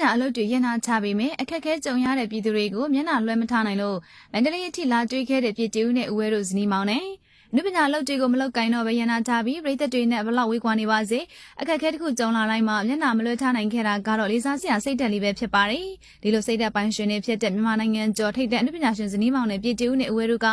ညာအလုပ်တွေရင်နာချပေမဲ့အခက်အခဲကြုံရတဲ့ပြည်သူတွေကိုမျက်နှာလွှဲမထားနိုင်လို့မန္တလေးအထိလာတွေးခဲ့တဲ့ပြည်သူနဲ့ဦးဝဲတို့ဇနီးမောင်နဲ့ နုပညာအလုပ်တွေကိုမလုပ်ကင်တော့ပဲရင်နာချပြီးပြည်သက်တွေနဲ့ဘလောက်ဝေးကွာနေပါစေအခက်အခဲတစ်ခုကြုံလာတိုင်းမှာမျက်နှာမလွှဲထားနိုင်ခဲ့တာကတော့လေးစားစရာစိတ်တက်လေးပဲဖြစ်ပါတယ်ဒီလိုစိတ်တက်ပိုင်းရှင်တွေဖြစ်တဲ့မြန်မာနိုင်ငံကျော်ထိပ်တဲ့အနုပညာရှင်ဇနီးမောင်နဲ့ပြည်သူနဲ့ဦးဝဲတို့က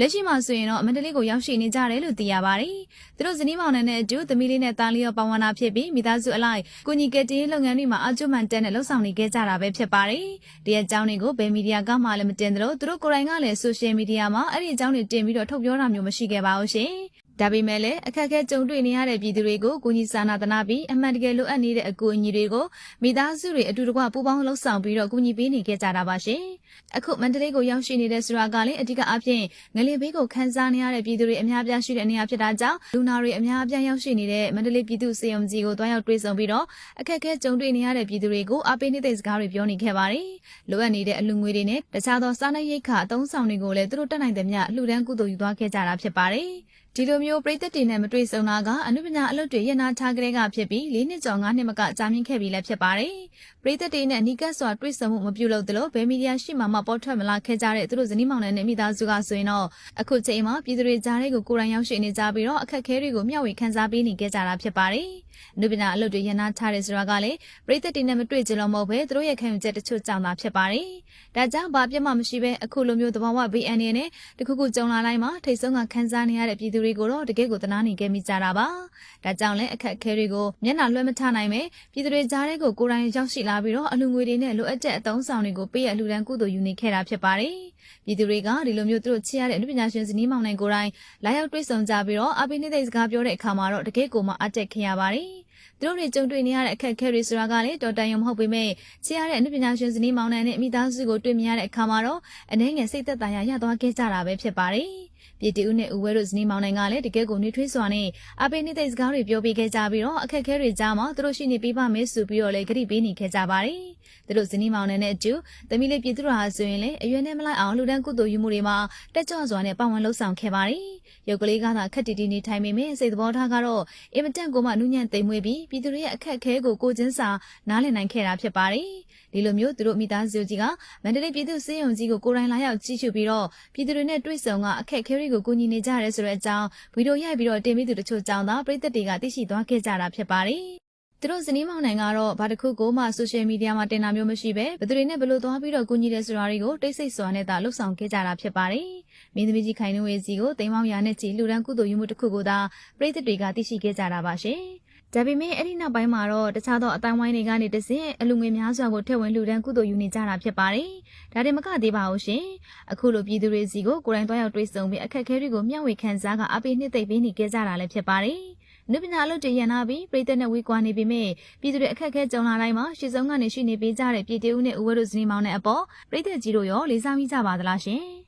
လက်ရှိမှာဆိုရင်တော့မန္တလေးကိုရောက်ရှိနေကြတယ်လို့သိရပါတယ်သူတို့ဇနီးမောင်နဲ့အတူသမီးလေးနဲ့သားလေးရောပါဝင်တာဖြစ်ပြီးမိသားစုအလိုက်ကိုညီကတီးလုပ်ငန်းတွေမှာအကျိုးမှန်တက်နဲ့လှုပ်ဆောင်နေခဲ့ကြတာပဲဖြစ်ပါတယ်ဒီအကြောင်းတွေကိုဘယ်မီဒီယာကမှလည်းမတင်သလိုသူတို့ကိုယ်တိုင်ကလည်းဆိုရှယ်မီဒီယာမှာအဲ့ဒီအကြောင်းတွေတင်ပြီးတော့ထုတ်ပြောတာမျိုးမရှိခဲ့ပါဘူးရှင် ဒါပေမဲ့လည်းအခက်အခဲကြုံတွေ့နေရတဲ့ပြည်သူတွေကိုကိုကြီးစာနာတနာပြီးအမှန်တကယ်လိုအပ်နေတဲ့အကူအညီတွေကိုမိသားစုတွေအတူတကွပူးပေါင်းလှုပ်ဆောင်ပြီးတော့ကူညီပေးနေခဲ့ကြတာပါရှင်။အခုမန္တလေးကိုရောက်ရှိနေတဲ့ဆိုတာကလည်းအဓိကအဖြစ်ငလင်ဘေးကိုခန်းစားနေရတဲ့ပြည်သူတွေအများပြားရှိတဲ့နေရာဖြစ်တာကြောင့်လူနာတွေအများအပြားရောက်ရှိနေတဲ့မန္တလေးပြည်သူစေယုံကြီးကိုတွားရောက်တွေ့ဆုံပြီးတော့အခက်အခဲကြုံတွေ့နေရတဲ့ပြည်သူတွေကိုအားပေးနေတဲ့စကားတွေပြောနေခဲ့ပါတယ်။လိုအပ်နေတဲ့အလူငွေတွေနဲ့တခြားသောစားနပ်ရိက္ခာအသုံးဆောင်တွေကိုလည်းသူတို့တက်နိုင်တဲ့မြအလှူဒန်းကုသိုလ်ယူသွားခဲ့ကြတာဖြစ်ပါတယ်။ ဒီလိုမျိုးပြည်သက်တွေနဲ့မတွေ့ဆုံတာကအနုပညာအလုပ်တွေရနာထားကြတဲ့ကဖြစ်ပြီး၄နှစ်ကျော်၅နှစ်မကကြာမြင့်ခဲ့ပြီလည်းဖြစ်ပါတယ်။ပြည်သက်တွေနဲ့အနီးကပ်စွာတွေ့ဆုံမှုမပြုလုပ်သလိုဘယ်မီဒီယာရှိမှမပေါ်ထွက်မလာခဲ့ကြတဲ့သူတို့ဇနီးမောင်နှံနဲ့မိသားစုကဆိုရင်တော့အခုချိန်မှာပြည်သူတွေကြားတဲ့ကိုကိုယ်တိုင်ရောက်ရှိနေကြပြီးတော့အခက်အခဲတွေကိုမျှဝေခန်းစားပေးနေကြတာဖြစ်ပါတယ်။နုပညာအလုပ်တွေရနာထားတဲ့ဆိုတာကလည်းပြည်သက်တွေနဲ့မတွေ့ကြလို့မဟုတ်ပဲသူတို့ရဲ့ခံယူချက်တချို့ကြောင့်သာဖြစ်ပါတယ်။ဒါကြောင့်ဘာပြတ်မှမရှိပဲအခုလိုမျိုးသဘာဝ BN နဲ့တခုခုကြုံလာတိုင်းမှာထိတ်ဆုံးကခန်းစားနေရတဲ့ပြည်သူတွေကိုတော့တကယ်ကိုတနာနေခဲ့မိကြတာပါ။ဒါကြောင့်လည်းအခက်အခဲတွေကိုမျက်နှာလွှဲမထနိုင်ပဲပြည်သူတွေကြားထဲကိုကိုယ်တိုင်ရောက်ရှိလာပြီးတော့အလူငွေတွေနဲ့လိုအပ်တဲ့အသုံးဆောင်တွေကိုပေးရအလှူဒန်းကုသိုလ်ယူနေခဲ့တာဖြစ်ပါတယ်။ပြည်သူတွေကဒီလိုမျိုးသူတို့ချစ်ရတဲ့အနုပညာရှင်ဇနီးမောင်နိုင်ကိုယ်တိုင်လာရောက်တွေ့ဆုံကြပြီးတော့အပိနိသိစကားပြောတဲ့အခါမှာတော့တကယ်ကိုမှအတက်ခင်ရပါတယ်။သူတို့တွေကြုံတွေ့နေရတဲ့အခက်အခဲတွေဆိုတာကလည်းတော်တန်ရုံမဟုတ်ပေမဲ့ချစ်ရတဲ့အနုပညာရှင်ဇနီးမောင်နှံနဲ့မိသားစုကိုတွေ့မြင်ရတဲ့အခါမှာတော့အနေငယ်စိတ်သက်သာရရသွားခဲ့ကြတာပဲဖြစ်ပါတယ်။ပြည်တီဦးနဲ့ဦးဝဲတို့ဇနီးမောင်နှံကလည်းတကယ်ကိုနှွေးထွေးစွာနဲ့အပိနိသိစကားတွေပြောပြခဲ့ကြပြီးတော့အခက်အခဲတွေကြားမှာသူတို့ရှိနေပေးပါမယ်ဆိုပြီးတော့လည်းကြိပေးနေခဲ့ကြပါတယ်။သူတို့ဇနီးမောင်နှံနဲ့အတူသမီးလေးပြည်သူတို့ဟာဆိုရင်လည်းအရွယ်နဲ့မလိုက်အောင်လူဒန်းကုသိုလ်ယူမှုတွေမှာတက်ကြွစွာနဲ့ပါဝင်လှုပ်ဆောင်ခဲ့ပါတယ်။ရုပ်ကလေးကသာခက်တီတီနေထိုင်ပေမဲ့စိတ်သဘောထားကတော့အင်မတန်ကိုမှနူးညံ့သိမ်မွေ့ပြီးပြည်သူတွေရဲ့အခက်အခဲကိုကိုချင်းစာနားလည်နိုင်ခဲ့တာဖြစ်ပါတယ်။ဒီလိုမျိုးသူတို့မိသားစုကြီးကမန္တလေးပြည်သူစေယုံကြီးကိုကိုယ်တိုင်လာရောက်ကြည့်ရှုပြီးတော့ပြည်သူတွေနဲ့တွေ့ဆုံကအခက်အခဲတွေကိုကူညီနေကြရဲဆိုတဲ့အကြောင်းဗီဒီယိုရိုက်ပြီးတော့တင်ပြီးသူတချို့ကြောင်းသာပြည်သက်တွေကသိရှိသွားခဲ့ကြတာဖြစ်ပါတယ်။သူတို့ဇနီးမောင်နှံကတော့ဘာတစ်ခုကိုမှဆိုရှယ်မီဒီယာမှာတင်တာမျိုးမရှိပဲဘယ်သူတွေနဲ့ဘယ်လိုသွားပြီးတော့ကူညီတယ်ဆိုတာတွေကိုတိတ်ဆိတ်စွာနဲ့သာလှုပ်ဆောင်ခဲ့ကြတာဖြစ်ပါတယ်။မင်းသမီးကြီးခိုင်နှဝေစီကိုတိမ်မောင်ရာနဲ့ချီလူရန်ကုသိုလ်ယူမှုတစ်ခုကိုသာပြည်သက်တွေကသိရှိခဲ့ကြတာပါရှင်။ ဒါပေမဲ့အဲ့ဒီနောက်ပိုင်းမှာတော့တခြားသောအတိုင်းဝိုင်းတွေကနေတဆင့်အလူငွေများစွာကိုထည့်ဝင်လှူဒန်းကုသိုလ်ယူနေကြတာဖြစ်ပါတယ်။ဒါတင်မကသေးပါဘူးရှင်။အခုလိုပြည်သူတွေစီကိုကိုယ်တိုင်သွားရောက်တွေ့ဆုံပြီးအခက်အခဲတွေကိုမျှဝေခံစားကအပိနှစ်သိမ့်ပေးနေကြတာလည်းဖြစ်ပါတယ်။နုပညာလို့တည်ရနာပြီးပြည်သက်နဲ့ဝေးကွာနေပေမဲ့ပြည်သူတွေအခက်အခဲကြုံလာတိုင်းမှာရှေ့ဆုံးကနေရှိနေပေးကြတဲ့ပြည်သူဦးနဲ့ဦးဝဲတို့ဇနီးမောင်နဲ့အပေါ်ပြည်သက်ကြီးတို့ရောလေးစားမိကြပါသလားရှင်။